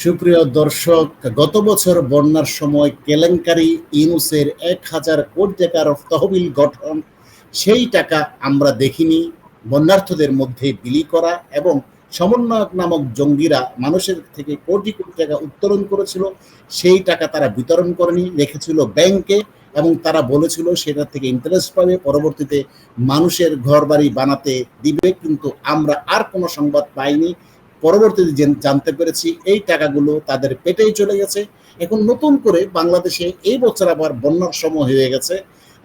সুপ্রিয় দর্শক, গত বছর বন্যার সময় কেলেঙ্কারি, ইউনুসের এক হাজার কোটি টাকার তহবিল গঠন, সেই টাকা আমরা দেখিনি। বন্যার্থদের মধ্যে বিলি করা এবং সমন্বয়ক নামক জঙ্গিরা মানুষের থেকে কোটি কোটি টাকা উত্তোলন করেছিল, সেই টাকা তারা বিতরণ করেনি রেখেছিল ব্যাংকে এবং তারা বলেছিল সেটা থেকে ইন্টারেস্ট পাবে, পরবর্তীতে মানুষের ঘর বাড়ি বানাতে দিবে, কিন্তু আমরা আর কোনো সংবাদ পাইনি। পরবর্তীতে জানতে পেরেছি, এই টাকাগুলো তাদের পেটেই চলে গেছে। এখন নতুন করে বাংলাদেশে এই বছর আবার বন্যার সময় হয়ে গেছে।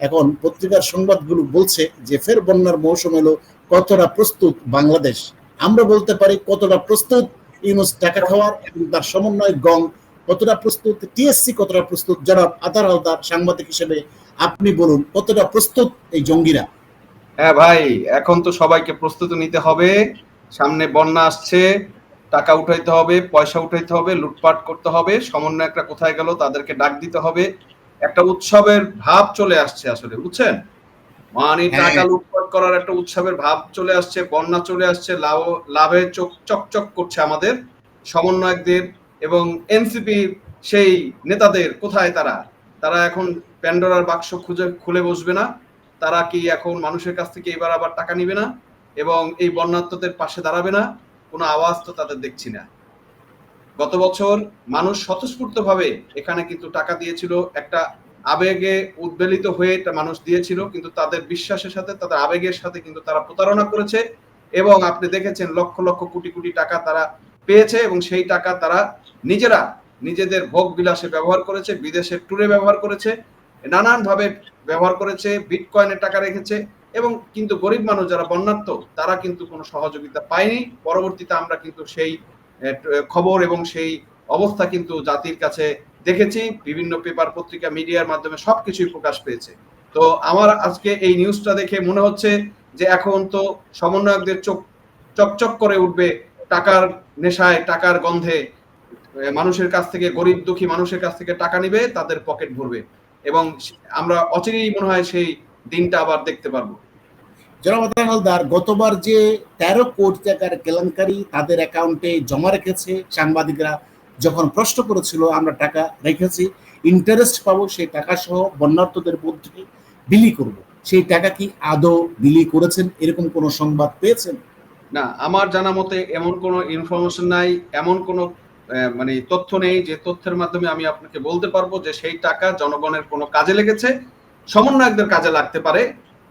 এখন পত্রিকার সংবাদগুলো বলছে যে, ফের বন্যার মৌসুম এলো, কতটা প্রস্তুত বাংলাদেশ? আমরা বলতে পারি কতটা প্রস্তুত ইউনুস টাকা খাওয়ার এবং তার সমন্বয় গং কতটা প্রস্তুত, টিএসসি কতটা প্রস্তুত? জনাব আতার আলতার সাংবাদিক হিসেবে আপনি বলুন, কতটা প্রস্তুত এই জঙ্গিরা? হ্যাঁ ভাই, এখন তো সবাইকে প্রস্তুতি নিতে হবে। সামনে বন্যা আসছে টাকা উঠাইতে হবে পয়সা উঠাইতে হবে লুটপাট করতে হবে সমন্বয়করা কোথায় গেল তাদেরকে ডাক দিতে হবে। একটা উৎসবের ভাব চলে আসছে আসলে বুঝছেন? মানে। টাকা লুটপাট করার একটা উৎসবের ভাব চলে আসছে বন্যা চলে আসছে লাভ লাভে চোখ চকচক করছে আমাদের সমন্বয়কদের এবং এনসিপি সেই নেতাদের কোথায় তারা? তারা এখন প্যান্ডোরার বাক্স খুঁজে খুলে বসবে না। তারা কি এখন মানুষের কাছ থেকে এবার আবার টাকা নিবে না? এবং এই বন্যাত্মদের পাশে দাঁড়াবে না? কোনো আওয়াজ তো তাদের দেখছি না। গত বছর মানুষ স্বতঃস্ফূর্তভাবে এখানে কিন্তু টাকা দিয়েছিল, একটা আবেগে উদ্বেলিত হয়ে এটা মানুষ দিয়েছিল, কিন্তু তাদের বিশ্বাসের সাথে, তাদের আবেগের সাথে কিন্তু তারা প্রতারণা করেছে এবং আপনি দেখেছেন লক্ষ লক্ষ কোটি কোটি টাকা তারা পেয়েছে এবং সেই টাকা তারা নিজেরা নিজেদের ভোগ বিলাসে ব্যবহার করেছে, বিদেশের ট্যুরে ব্যবহার করেছে নানান ভাবে ব্যবহার করেছে বিটকয়েনের টাকা রেখেছে এবং কিন্তু গরিব মানুষ যারা বন্যার্থ, তারা কিন্তু কোনো সহযোগিতা পায়নি। পরবর্তীতে আমরা কিন্তু সেই খবর এবং সেই অবস্থা কিন্তু জাতির কাছে দেখেছি। বিভিন্ন পেপার, পত্রিকা, মিডিয়ার মাধ্যমে সবকিছুই প্রকাশ পেয়েছে। তো আমার আজকে এই নিউজটা দেখে মনে হচ্ছে যে এখন তো সমন্বয়কদের চোখ, চকচক করে উঠবে টাকার নেশায়, টাকার গন্ধে। মানুষের কাছ থেকে, গরিব দুঃখী মানুষের কাছ থেকে টাকা নিবে, তাদের পকেট ভরবে। এবং আমরা অচিরেই মনে হয় সেই দিনটা আবার দেখতে পারব। জনাব আতার হালদার, গতবার যে তেরো কোটি টাকার কেলেঙ্কারি তাদের অ্যাকাউন্টে জমা রেখেছে সাংবাদিকরা, যখন প্রশ্ন করেছিল, আমরা টাকা রেখেছি ইন্টারেস্ট পাবো, সেই টাকা সহ বন্যার্থদের মধ্যে বিলি করব। সেই টাকা কি আদৌ বিলি করেছেন? এরকম কোনো সংবাদ পেয়েছেন? না, আমার জানা মতে এমন কোনো ইনফরমেশন নাই, এমন কোনো মানে তথ্য নেই যে তথ্যের মাধ্যমে আমি আপনাকে বলতে পারব যে সেই টাকা জনগণের কোনো কাজে লেগেছে, সমন্বয়কদের কাজে লাগতে পারে।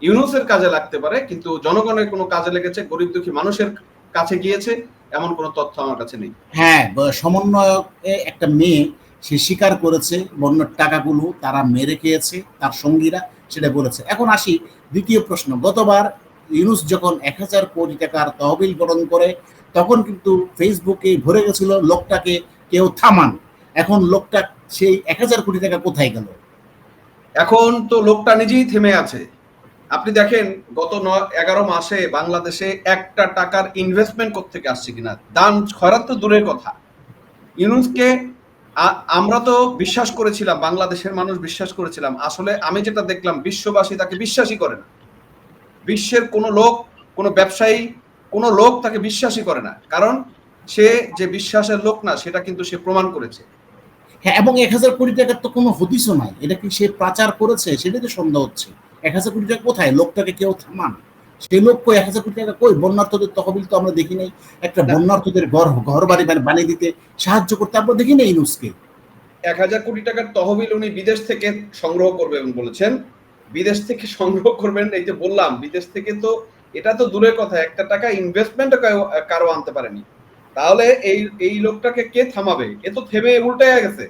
ইউনুসের কাজে লাগতে পারে কিন্তু জনগণের কোনো কাজে লেগেছে গরিব দুঃখী মানুষের কাছে গিয়েছে এমন কোনো তথ্য আমার কাছে নেই। হ্যাঁ সমন্বয়কে একটা মেয়ে সে স্বীকার করেছে বন্যার টাকাগুলো তারা মেরে খেয়েছে তার সঙ্গীরা সেটা বলেছে। এখন আসি দ্বিতীয় প্রশ্ন। গতবার ইউনুস যখন এক হাজার কোটি টাকার তহবিল গঠন করে তখন কিন্তু ফেসবুকে ভরে গেছিল লোকটাকে কেউ থামান। এখন লোকটা সেই এক হাজার কোটি টাকা কোথায় গেল? এখন তো লোকটা নিজেই থেমে আছে। আপনি দেখেন, গত এগারো মাসে বাংলাদেশে একটা টাকার ইনভেস্টমেন্ট থেকে আসছে কিনা? দান খয়রাত তো দূরের কথা। ইউনুসকে আমরা তো বিশ্বাস করেছিলাম, বাংলাদেশের মানুষ বিশ্বাস করেছিলাম। আসলে আমি যেটা দেখলাম, বিশ্ববাসী তাকে বিশ্বাসই করে না। বিশ্বের কোনো লোক, কোনো ব্যবসায়ী, কোনো লোক তাকে বিশ্বাসই করে না। কারণ সে যে বিশ্বাসের লোক না, সেটা কিন্তু সে প্রমাণ করেছে। হ্যাঁ এবং এক হাজার কোটি টাকার তো কোনো হদিসও নাই। এটা কি সে পাচার করেছে? সেটাই তো সন্দেহ হচ্ছে। এক হাজার কোটি টাকা কোথায়? লোকটাকে কেউ থামান। সেই লোক কই এক হাজার কোটি টাকা কই? বন্যার্থদের তহবিল তো আমরা দেখি নাই। একটা। বন্যার্থদের ঘর ঘর বাড়ি বাড়ি বানিয়ে দিতে সাহায্য করতে আমরা দেখি নাই ইউনুসকে এক হাজার কোটি টাকার তহবিল উনি বিদেশ থেকে সংগ্রহ করবেন বলেছেন বিদেশ থেকে সংগ্রহ করবেন এই যে বললাম বিদেশ থেকে তো এটা তো দূরের কথা একটা টাকা ইনভেস্টমেন্ট কারও আনতে পারেনি। তাহলে এই এই লোকটাকে কে থামাবে? এ তো থেমে উল্টে গেছে।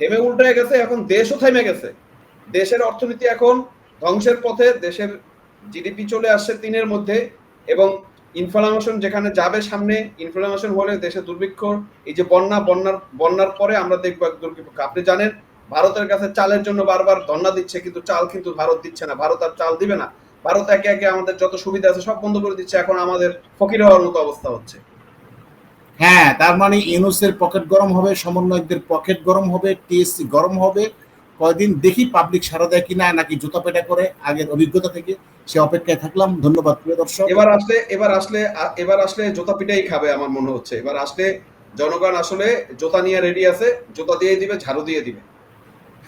থেমে উল্টে গেছে এখন দেশও থেমে গেছে। দেশের অর্থনীতি এখন ধ্বংসের পথে দেশের জিডিপি চলে আসছে তিনের মধ্যে এবং ইনফ্লামেশন যেখানে যাবে সামনে ইনফ্লামেশন হলে দেশে দুর্ভিক্ষ, এই যে বন্যা, বন্যার বন্যার পরে আমরা দেখব এক দুর্ভিক্ষ। আপনি জানেন, ভারতের কাছে চালের জন্য বারবার ধর্ণা দিচ্ছে, কিন্তু চাল কিন্তু ভারত দিচ্ছে না। ভারত আর চাল দিবে না। ভারত একে একে আমাদের যত সুবিধা আছে সব বন্ধ করে দিচ্ছে, এখন আমাদের ফকির হওয়ার মতো অবস্থা হচ্ছে। হ্যাঁ তার মানে ইউনুসের পকেট গরম হবে, সমন্বয়কদের পকেট গরম হবে, টিএসসি গরম হবে কয়দিন দেখি পাবলিক সারা দেয় কিনা নাকি জুতা পেটা করে আগের অভিজ্ঞতা থেকে সে অপেক্ষায় থাকলাম। ধন্যবাদ প্রিয় দর্শক। এবার আসলে এবার আসলে এবার আসলে জুতা পিটাই খাবে আমার মনে হচ্ছে। এবার আসলে জনগণ আসলে জুতা নিয়ে রেডি আছে জুতা দিয়ে দিবে ঝাড়ু দিয়ে দিবে।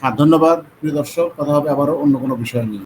হ্যাঁ ধন্যবাদ প্রিয় দর্শক। কথা হবে আবারও অন্য কোনো বিষয় নিয়ে।